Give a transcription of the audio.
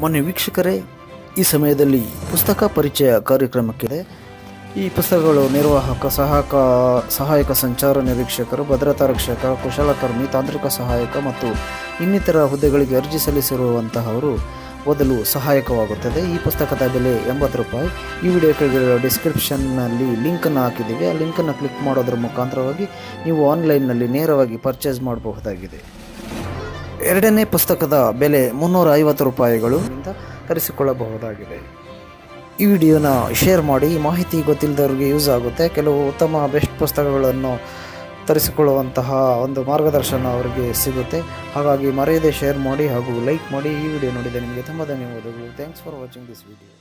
ಮೊನ್ನೆ ವೀಕ್ಷಕರೇ, ಈ ಸಮಯದಲ್ಲಿ ಪುಸ್ತಕ ಪರಿಚಯ ಕಾರ್ಯಕ್ರಮಕ್ಕಿದೆ. ಈ ಪುಸ್ತಕಗಳು ನಿರ್ವಾಹಕ, ಸಹಾಯಕ ಸಹಾಯಕ ಸಂಚಾರ ನಿರೀಕ್ಷಕರು, ಭದ್ರತಾ ರಕ್ಷಕ, ಕುಶಲಕರ್ಮಿ, ತಾಂತ್ರಿಕ ಸಹಾಯಕ ಮತ್ತು ಇನ್ನಿತರ ಹುದ್ದೆಗಳಿಗೆ ಅರ್ಜಿ ಸಲ್ಲಿಸಿರುವಂತಹವರು ಓದಲು ಸಹಾಯಕವಾಗುತ್ತದೆ. ಈ ಪುಸ್ತಕದ ಬೆಲೆ ಎಂಬತ್ತು ರೂಪಾಯಿ. ಈ ವಿಡಿಯೋ ಕೆಳಗಿರುವ ಡಿಸ್ಕ್ರಿಪ್ಷನ್ನಲ್ಲಿ ಲಿಂಕನ್ನು ಹಾಕಿದ್ದೀವಿ. ಆ ಲಿಂಕನ್ನು ಕ್ಲಿಕ್ ಮಾಡೋದ್ರ ಮುಖಾಂತರವಾಗಿ ನೀವು ಆನ್ಲೈನ್ನಲ್ಲಿ ನೇರವಾಗಿ ಪರ್ಚೇಸ್ ಮಾಡಬಹುದಾಗಿದೆ. ಎರಡನೇ ಪುಸ್ತಕದ ಬೆಲೆ ಮುನ್ನೂರ ಐವತ್ತು ರೂಪಾಯಿಗಳು ಅಂತ ತರಿಸಿಕೊಳ್ಳಬಹುದಾಗಿದೆ ಈ ವಿಡಿಯೋನ ಶೇರ್ ಮಾಡಿ, ಮಾಹಿತಿ ಗೊತ್ತಿಲ್ಲದವ್ರಿಗೆ ಯೂಸ್ ಆಗುತ್ತೆ. ಕೆಲವು ಉತ್ತಮ ಬೆಸ್ಟ್ ಪುಸ್ತಕಗಳನ್ನು ತರಿಸಿಕೊಳ್ಳುವಂತಹ ಒಂದು ಮಾರ್ಗದರ್ಶನ ಅವರಿಗೆ ಸಿಗುತ್ತೆ. ಹಾಗಾಗಿ ಮರೆಯದೆ ಶೇರ್ ಮಾಡಿ ಹಾಗೂ ಲೈಕ್ ಮಾಡಿ ಈ ವಿಡಿಯೋ ನೋಡಿದ ನಿಮಗೆ ತುಂಬ ಧನ್ಯವಾದಗಳು. Thanks for watching this video